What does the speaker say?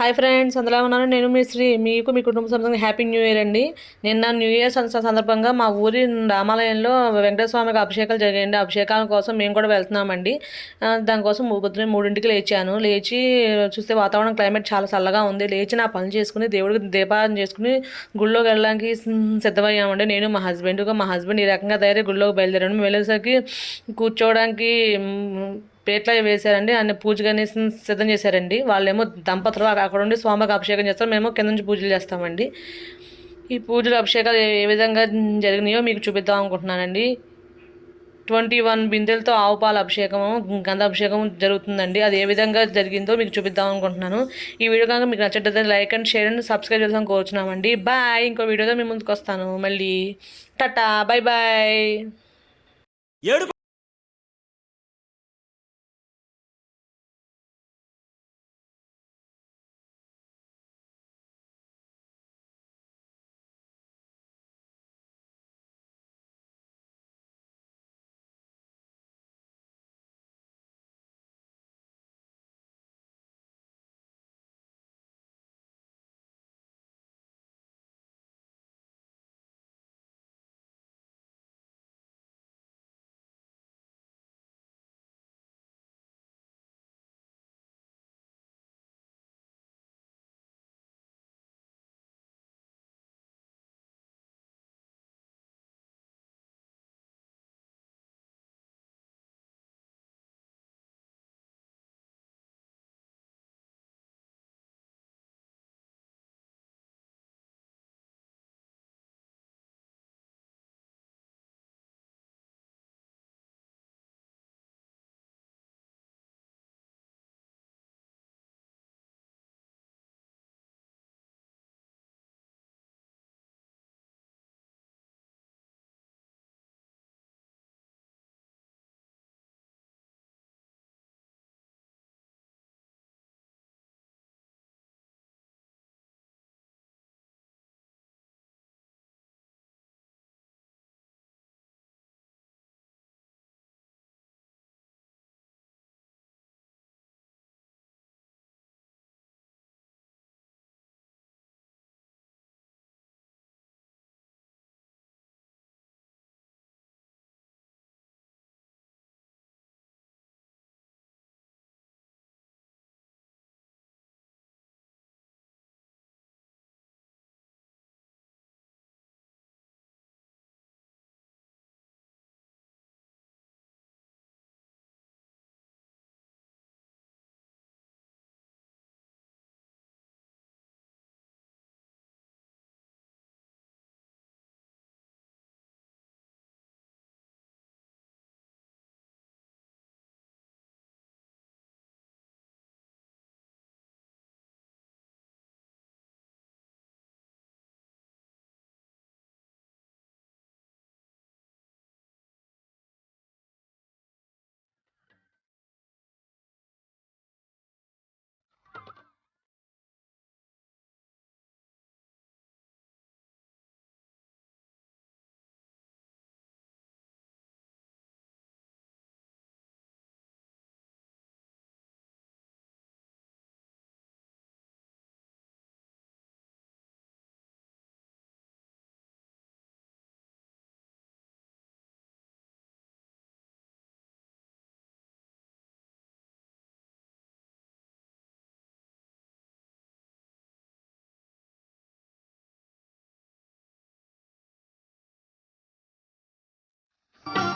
Hi friends అందులో ఉన్నాను నేను మీ శ్రీ మీకు మీ కుటుంబ సభ్యులకు హ్యాపీ న్యూ ఇయర్ అండి. నిన్న న్యూ ఇయర్ సందర్భంగా మా ఊరి రామాలయంలో వెంకటస్వామికి అభిషేకాలు జరిగాయండి. అభిషేకాల కోసం మేము కూడా వెళ్తున్నామండి. దానికోసం మూ- మూడింటికి లేచాను. లేచి చూస్తే వాతావరణం క్లైమేట్ చాలా చల్లగా ఉంది. లేచి నా పనులు చేసుకుని దేవుడికి దీపారాధన చేసుకుని గుళ్ళోకి వెళ్ళడానికి సిద్ధమయ్యామండి. నేను మా హస్బెండ్గా మా హస్బెండ్ ఈ రకంగా తయారీ గుళ్ళోకి బయలుదేరాను. మేము వెళ్ళేసరికి కూర్చోవడానికి పేట్ల వేశారండి. అన్ని పూజగానే సిద్ధం చేశారండి. వాళ్ళేమో దంపతులు అక్కడ ఉండి స్వామికి అభిషేకం చేస్తారు. మేము కింద నుంచి పూజలు చేస్తామండి. ఈ పూజలు అభిషేకాలు ఏ ఏ విధంగా జరిగినాయో మీకు చూపిద్దాం అనుకుంటున్నానండి. ట్వంటీ వన్ బిందెలతో ఆవు పాల అభిషేకము గంధాభిషేకం జరుగుతుందండి. అది ఏ విధంగా జరిగిందో మీకు చూపిద్దాం అనుకుంటున్నాను. ఈ వీడియో కనుక మీకు నచ్చట్లయితే like and share and subscribe చేద్దాం కోరుచున్నామండి. బాయ్. ఇంకో వీడియోతో మీ ముందుకు వస్తాను. మళ్ళీ. టటా. బాయ్. బాయ్